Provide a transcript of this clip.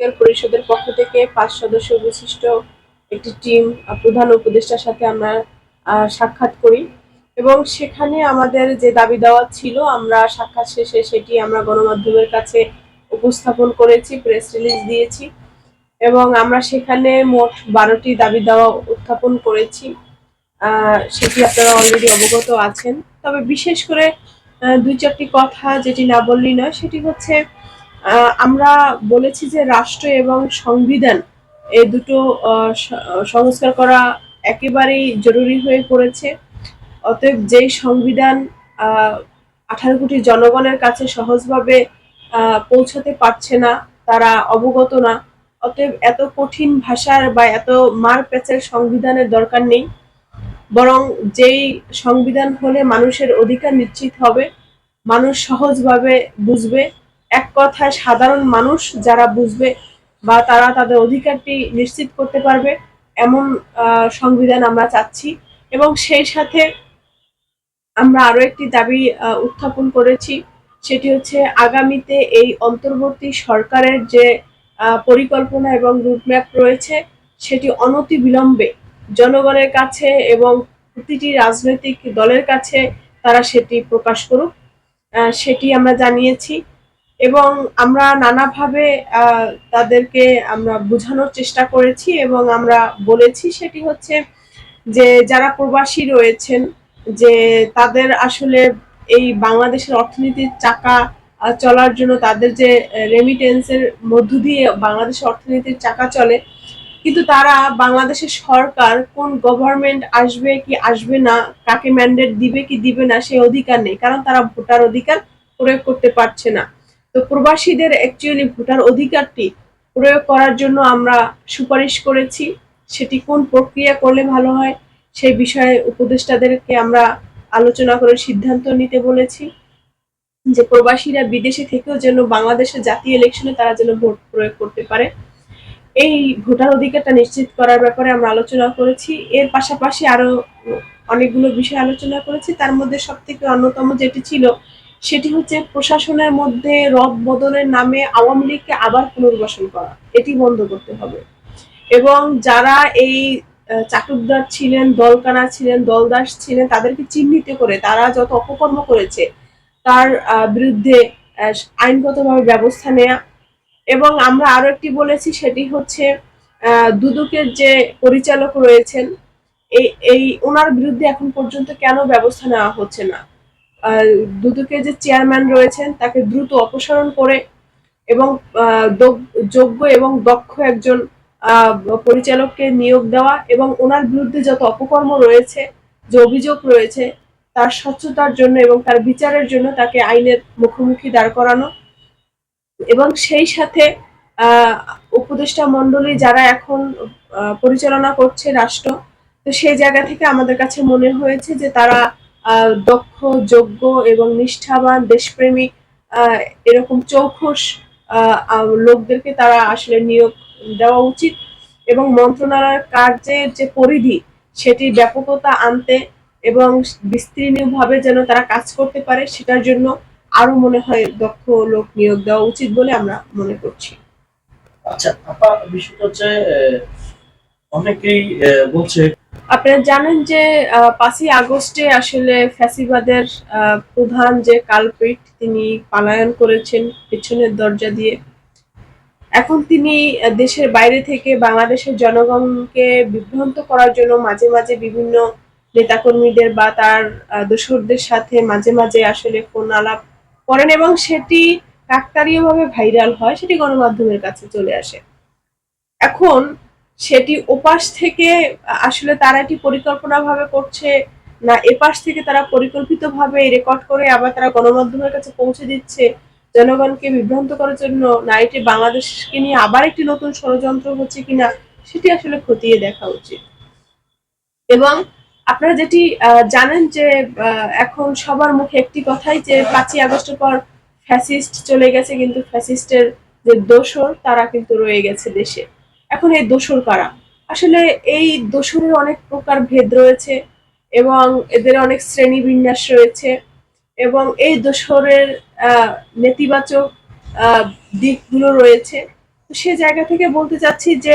পরিষদের পক্ষ থেকে পাঁচ সদস্য বিশিষ্ট একটি টিম প্রধান উপদেষ্টার সাথে আমরা সাক্ষাৎ করি। এবং সেখানে আমাদের যে দাবি দেওয়া ছিল, আমরা সাক্ষাৎ শেষে সেটি আমরা গণমাধ্যমের কাছে উপস্থাপন করেছি, প্রেস রিলিজ দিয়েছি। এবং আমরা সেখানে মোট বারোটি দাবি দেওয়া উত্থাপন করেছি। সেটি আপনারা অলরেডি অবগত আছেন। তবে বিশেষ করে দুই চারটি কথা যেটি না বললেই নয়, সেটি হচ্ছে আমরা বলেছি যে রাষ্ট্র এবং সংবিধান এই দুটো সংস্কার করা একেবারেই জরুরি হয়ে পড়েছে। অতএব যেই সংবিধান আঠারো কোটি জনগণের কাছে সহজভাবে পৌঁছাতে পারছে না, তারা অবগত না, অতএব এত কঠিন ভাষার বা এত মার প্যাচের সংবিধানের দরকার নেই। বরং যেই সংবিধান হলে মানুষের অধিকার নিশ্চিত হবে, মানুষ সহজভাবে বুঝবে এক কথায় সাধারণ মানুষ যারা বুঝবে বা তারা তাদের অধিকারটি নিশ্চিত করতে পারবে, এমন সংবিধান আমরা চাচ্ছি। এবং সেই সাথে আমরা আরও একটি দাবি উত্থাপন করেছি। সেটি হচ্ছে আগামীতে এই অন্তর্বর্তী সরকারের যে পরিকল্পনা এবং রুটম্যাপ রয়েছে, সেটি অনতি বিলম্বে জনগণের কাছে এবং প্রতিটি রাজনৈতিক দলের কাছে তারা সেটি প্রকাশ করুক। সেটি আমরা জানিয়েছি। এবং আমরা নানাভাবে তাদেরকে আমরা বোঝানোর চেষ্টা করেছি এবং আমরা বলেছি সেটি হচ্ছে যে, যারা প্রবাসী রয়েছেন, যে তাদের আসলে এই বাংলাদেশের অর্থনীতির চাকা চলার জন্য তাদের যে রেমিটেন্সের মধ্য দিয়ে বাংলাদেশের অর্থনীতির চাকা চলে, কিন্তু তারা বাংলাদেশের সরকার কোন গভর্নমেন্ট আসবে কি আসবে না, কাকে ম্যান্ডেট দিবে কি দিবে না সেই অধিকার নেই, কারণ তারা ভোটার অধিকার প্রয়োগ করতে পারছে না। তো প্রবাসীদের অ্যাকচুয়ালি ভোটার অধিকারটি প্রয়োগ করার জন্য আমরা সুপারিশ করেছি। সেটি কোন প্রক্রিয়া করলে ভালো হয়, সেই বিষয়ে উপদেষ্টাদেরকে আমরা আলোচনা করে সিদ্ধান্ত নিতে বলেছি যে প্রবাসীরা বিদেশে থেকেও যেন বাংলাদেশের জাতীয় ইলেকশনে তারা যেন ভোট প্রয়োগ করতে পারে। এই ভোটার অধিকারটা নিশ্চিত করার ব্যাপারে আমরা আলোচনা করেছি। এর পাশাপাশি আরও অনেকগুলো বিষয় আলোচনা করেছি। তার মধ্যে সব থেকে অন্যতম যেটি ছিল সেটি হচ্ছে প্রশাসনের মধ্যে রদ বদলের নামে আওয়ামী লীগকে আবার পুনর্বাসন করা। এটি বন্ধ করতে হবে। এবং যারা এই চাটুকদার ছিলেন, দলকানা ছিলেন, দলদাস ছিলেন, তাদেরকে চিহ্নিত করে, তারা যত অপকর্ম করেছে, তার বিরুদ্ধে আইনগতভাবে ব্যবস্থা নেওয়া এবং আমরা আরও একটি বলেছি, সেটি হচ্ছে দুদকের যে পরিচালক রয়েছেন, এই এই, ওনার বিরুদ্ধে এখন পর্যন্ত কেন ব্যবস্থা নেওয়া হচ্ছে না? দুদকের যে চেয়ারম্যান রয়েছেন, তাকে দ্রুত অপসারণ করে এবং যোগ্য এবং দক্ষ একজন পরিচালককে নিয়োগ দেওয়া এবং ওনার বিরুদ্ধে যত অপকর্ম রয়েছে, যে অভিযোগ রয়েছে, তার স্বচ্ছতার জন্য এবং তার বিচারের জন্য তাকে আইনের মুখোমুখি দাঁড় করানো এবং সেই সাথে উপদেষ্টা মণ্ডলী যারা এখন পরিচালনা করছে রাষ্ট্র, তো সেই জায়গা থেকে আমাদের কাছে মনে হয়েছে যে তারা দক্ষ যোগ্য এবং নিষ্ঠাবান দেশপ্রেমিক আহ, এরকম চৌখস লোকদেরকে তারা আসলে নিয়োগ দেওয়া উচিত এবং মন্ত্রণালয়ের কার্যের যে পরিধি সেটির ব্যাপকতা আনতে এবং বিস্তীর্ণভাবে যেন তারা কাজ করতে পারে সেটার জন্য আরও মনে হয় দক্ষ লোক নিয়োগ দেওয়া উচিত বলে আমরা মনে করছি। আচ্ছা আপা বিষয়টা হচ্ছে অনেকেই বলছে আপনারা জানেন যে পাঁচই আগস্টে আসলে ফ্যাসিবাদের প্রধান যে কালপিট তিনি পালায়ন করেছেন পেছনের দরজা দিয়ে। এখন তিনি দেশের বাইরে থেকে বাংলাদেশের জনগণকে বিভ্রান্ত করার জন্য মাঝে মাঝে বিভিন্ন নেতাকর্মীদের বা তার দোসরদের সাথে মাঝে মাঝে আসলে ফোন আলাপ করেন এবং সেটি কাকতারীয়ভাবে ভাইরাল হয়, সেটি গণমাধ্যমের কাছে চলে আসে। এখন সেটি ওপাশ থেকে, আসলে তারা এটি পরিকল্পনা ভাবে করছে না, এপাশ থেকে তারা পরিকল্পিতভাবে রেকর্ড করে আবার তারা গণমাধ্যমের কাছে পৌঁছে দিচ্ছে জনগণকে বিভ্রান্ত করার জন্য, না, এটি বাংলাদেশকে নিয়ে আবার একটি নতুন ষড়যন্ত্র হচ্ছে কিনা সেটি আসলে খতিয়ে দেখা উচিত। এবং আপনারা যেটি জানেন যে এখন সবার মুখে একটি কথাই যে, পাঁচই আগস্টের পর ফ্যাসিস্ট চলে গেছে, কিন্তু ফ্যাসিস্টের যে দোষর তারা কিন্তু রয়ে গেছে দেশে। এখন এই দোসর কারা? আসলে এই দোসরের অনেক প্রকার ভেদ রয়েছে এবং এদের অনেক শ্রেণি বিন্যাস রয়েছে এবং এই দোসরের নেতিবাচক দিকগুলো রয়েছে। তো সে জায়গা থেকে বলতে চাচ্ছি যে